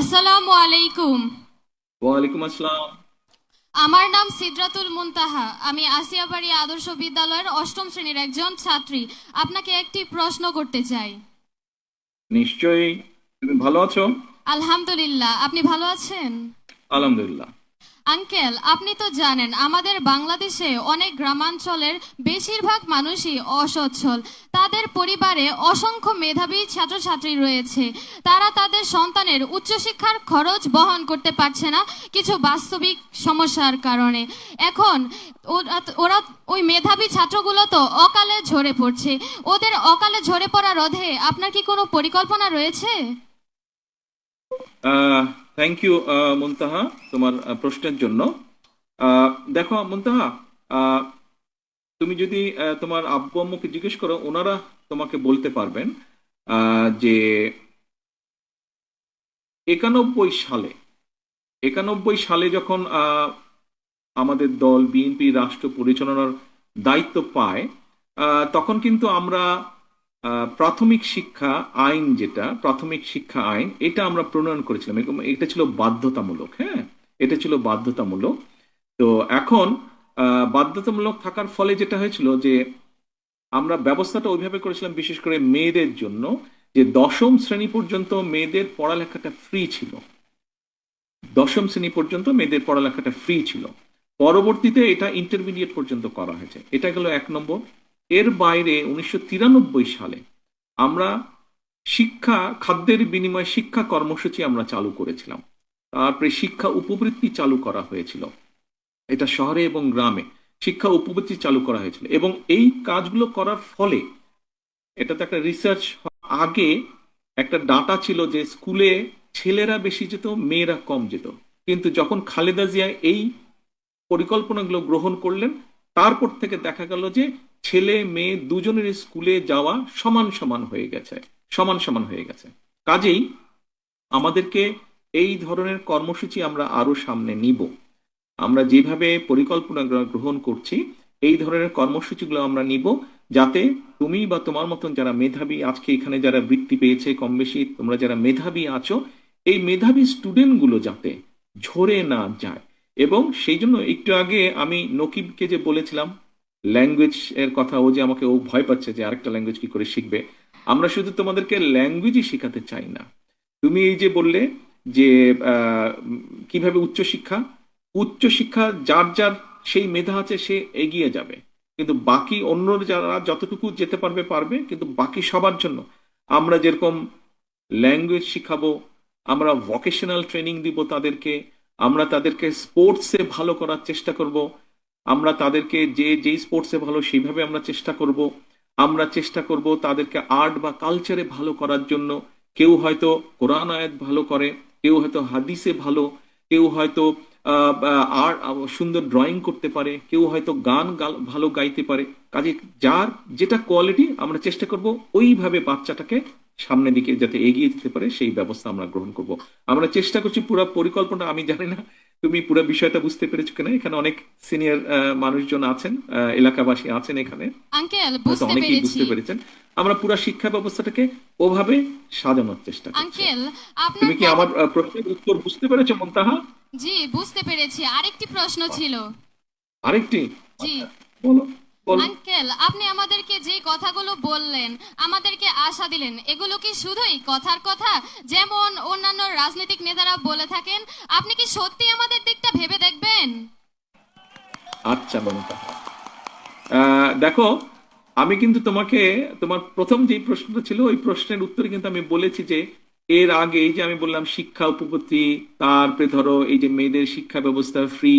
আসসালামু আলাইকুম ওয়ালাইকুম আসসালাম। আমার নাম সিদ্রাতুল মুনতাহা। আমি আসিয়াবাড়ি আদর্শ বিদ্যালয়ের অষ্টম শ্রেণির একজন ছাত্রী। আপনাকে একটি প্রশ্ন করতে চাই। নিশ্চয়ই। তুমি ভালো আছো? আলহামদুলিল্লাহ। আপনি ভালো আছেন? আলহামদুলিল্লাহ। আঙ্কেল, আপনি তো জানেন, আমাদের বাংলাদেশে অনেক গ্রামাঞ্চলের বেশিরভাগ মানুষই অসচ্ছল। তাদের পরিবারে অসংখ্য মেধাবী ছাত্রছাত্রী রয়েছে। তারা তাদের সন্তানের উচ্চশিক্ষার খরচ বহন করতে পারছে না কিছু বাস্তবিক সমস্যার কারণে। এখন ওরা- ওই মেধাবী ছাত্রগুলো তো অকালে ঝরে পড়ছে। ওদের অকালে ঝরে পড়া রোধে আপনার কি কোনো পরিকল্পনা রয়েছে? থ্যাংক ইউ মুনতাহা তোমার প্রশ্নের জন্য। আহ, দেখো মুনতাহা আহ, তুমি যদি তোমার আব্বু আম্মুকে জিজ্ঞেস করো ওনারা তোমাকে বলতে পারবেন যে একানব্বই সালে একানব্বই সালে যখন আমাদের দল বিএনপি রাষ্ট্র পরিচালনার দায়িত্ব পায় তখন কিন্তু আমরা প্রাথমিক শিক্ষা আইন যেটা, প্রাথমিক শিক্ষা আইন, এটা আমরা প্রণয়ন করেছিলাম। এটা ছিল বাধ্যতামূলক হ্যাঁ? এটা ছিল বাধ্যতামূলক। তো এখন বাধ্যতামূলক থাকার ফলে যেটা হয়েছিল যে, আমরা ব্যবস্থাটা ওইভাবে করেছিলাম, বিশেষ করে মেয়েদের জন্য, যে দশম শ্রেণি পর্যন্ত মেয়েদের পড়ালেখাটা ফ্রি ছিল। দশম শ্রেণি পর্যন্ত মেয়েদের পড়ালেখাটা ফ্রি ছিল। পরবর্তীতে এটা ইন্টারমিডিয়েট পর্যন্ত করা হয়েছে। এটা গেল এক নম্বর। এর বাইরে উনিশশো তিরানব্বই সালে আমরা শিক্ষা, খাদ্যের বিনিময়ে শিক্ষা কর্মসূচি আমরা চালু করেছিলাম। তারপরে শিক্ষা উপবৃত্তি চালু করা হয়েছিল। এটা শহরে এবং গ্রামে শিক্ষা উপবৃত্তি চালু করা হয়েছিল এবং এই কাজগুলো করার ফলে এটা তো একটা রিসার্চ আগে একটা ডাটা ছিল যে স্কুলে ছেলেরা বেশি যেত, মেয়েরা কম যেত। কিন্তু যখন খালেদা জিয়া এই পরিকল্পনাগুলো গ্রহণ করলেন, তারপর থেকে দেখা গেল যে ছেলে, মেয়ে দুজনের স্কুলে যাওয়া সমান সমান হয়ে গেছে, সমান সমান হয়ে গেছে। কাজেই আমাদেরকে এই ধরনের কর্মসূচি আমরা আরও সামনে নিব। আমরা যেভাবে পরিকল্পনা গ্রহণ করছি, এই ধরনের কর্মসূচিগুলো আমরা নিব যাতে তুমি বা তোমার মতন যারা মেধাবী, আজকে এখানে যারা বৃত্তি পেয়েছে কম বেশি, তোমরা যারা মেধাবী আছো, এই মেধাবী স্টুডেন্টগুলো যাতে ঝরে না যায়। এবং সেই জন্য একটু আগে আমি নকিবকে যে বলেছিলাম ল্যাঙ্গুয়েজ এর কথা ও যে আমাকে ও ভয় পাচ্ছে যে আরেকটা ল্যাঙ্গুয়েজ কি করে শিখবে, আমরা শুধু তোমাদেরকে ল্যাঙ্গুয়েজই শেখাতে চাই না। তুমি এই যে বললে যে কীভাবে উচ্চশিক্ষা উচ্চশিক্ষা যার যার সেই মেধা আছে সে এগিয়ে যাবে। কিন্তু বাকি অন্য যারা যতটুকু যেতে পারবে পারবে, কিন্তু বাকি সবার জন্য আমরা যেরকম ল্যাঙ্গুয়েজ শিখাবো, আমরা ভকেশনাল ট্রেনিং দিব তাদেরকে, আমরা তাদেরকে স্পোর্টসে ভালো করার চেষ্টা করব আমরা তাদেরকে যে, যেই স্পোর্টসে ভালো সেইভাবে আমরা চেষ্টা করব। আমরা চেষ্টা করব তাদেরকে আর্ট বা কালচারে ভালো করার জন্য। কেউ হয়তো কোরআন আয়াত ভালো করে, কেউ হয়তো হাদিসে ভালো, কেউ হয়তো আর সুন্দর ড্রয়িং করতে পারে, কেউ হয়তো গান ভালো গাইতে পারে। কাজে যার যেটা কোয়ালিটি আমরা চেষ্টা করব, ওইভাবে বাচ্চাটাকে সামনের দিকে যাতে এগিয়ে যেতে পারে, সেই ব্যবস্থা আমরা গ্রহণ করব। আমরা চেষ্টা করছি পুরো পরিকল্পনা, আমি জানি না তুমি পুরো বিষয়টা বুঝতে পেরেছ কিনা? এখানে অনেক সিনিয়র মানুষজন আছেন এলাকাবাসী আছেন এখানে। অনেকেই বুঝতে পেরেছেন। আমরা পুরো শিক্ষা ব্যবস্থাটাকে ওভাবে সাজানোর চেষ্টা করছি। তুমি কি আমার প্রশ্নের উত্তর বুঝতে পেরেছ মন্তাহা? জি বুঝতে পেরেছি। আরেকটি প্রশ্ন ছিল। আরেকটি? জি। বলো বলো। আঙ্কেল আপনি আমাদেরকে যে কথাগুলো বললেন আমাদেরকে আশা দিলেন এগুলো কি শুধুই কথার কথা? যেমন অন্যান্য রাজনৈতিক নেতারা বলে থাকেন সত্যি আমাদের দিকটা ভেবে দেখবেন? আচ্ছা মমতাহা আহ, দেখো আমি কিন্তু তোমাকে তোমার প্রথম যে প্রশ্নটা ছিল ওই প্রশ্নের উত্তরে কিন্তু আমি বলেছি যে এর আগে এই যে আমি বললাম শিক্ষা উপপত্তি তারপরে ধরো এই যে মেয়েদের শিক্ষা ব্যবস্থা ফ্রি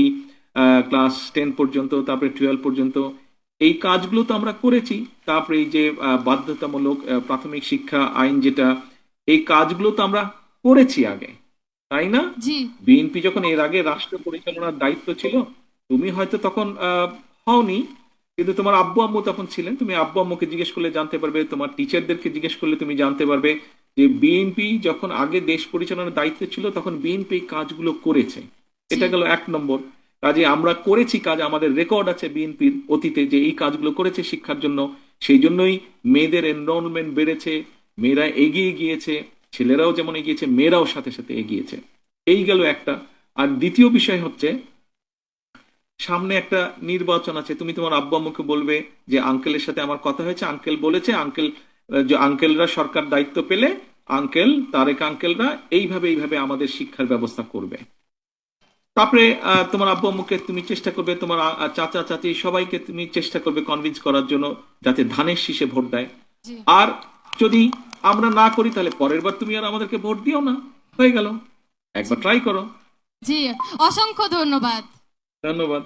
ক্লাস টেন পর্যন্ত তারপরে টুয়েলভ পর্যন্ত এই কাজগুলো তো আমরা করেছি। তারপরে এই যে বাধ্যতামূলক প্রাথমিক শিক্ষা আইন যেটা এই কাজগুলো তো আমরা করেছি আগে। তাই না? বিএনপি যখন এর আগে রাষ্ট্র পরিচালনার দায়িত্ব ছিল তুমি হয়তো তখন হওনি কিন্তু তোমার আব্বু আম্মু তখন ছিলেন। তুমি আব্বু আম্মুকে জিজ্ঞেস করলে জানতে পারবে তোমার টিচারদেরকে জিজ্ঞেস করলে তুমি জানতে পারবে যে বিএনপি যখন আগে দেশ পরিচালনার দায়িত্ব ছিল তখন বিএনপি কাজগুলো করেছে। এটা গেল এক নম্বর। কাজে আমরা করেছি কাজ আমাদের রেকর্ড আছে বিএনপির অতীতে যে এই কাজগুলো করেছে শিক্ষার জন্য। সেই জন্যই মেয়েদের এনরোলমেন্ট বেড়েছে মেয়েরা এগিয়ে গিয়েছে। ছেলেরাও যেমন এগিয়েছে মেয়েরাও সাথে সাথে এগিয়েছে। এই গেল একটা। আর দ্বিতীয় বিষয় হচ্ছে সামনে একটা নির্বাচন আছে। তুমি তোমার আব্বু আম্মুকে বলবে যে আঙ্কেলের সাথে আমার কথা হয়েছে আঙ্কেল বলেছে আঙ্কেল যে আঙ্কেলরা সরকার দায়িত্ব পেলে আঙ্কেল তারেক আঙ্কেলরা এইভাবে এইভাবে আমাদের শিক্ষার ব্যবস্থা করবে। তারপরে আহ, তোমার আব্বু আম্মুকে তুমি চেষ্টা করবে তোমার চাচা চাচি সবাইকে তুমি চেষ্টা করবে কনভিন্স করার জন্য যাতে ধানের শীষে ভোট দেয়। আর যদি আমরা না করি তাহলে পরের বার তুমি আর আমাদেরকে ভোট দিও না। হয়ে গেল। একবার ট্রাই করো। জি অসংখ্য ধন্যবাদ। ধন্যবাদ।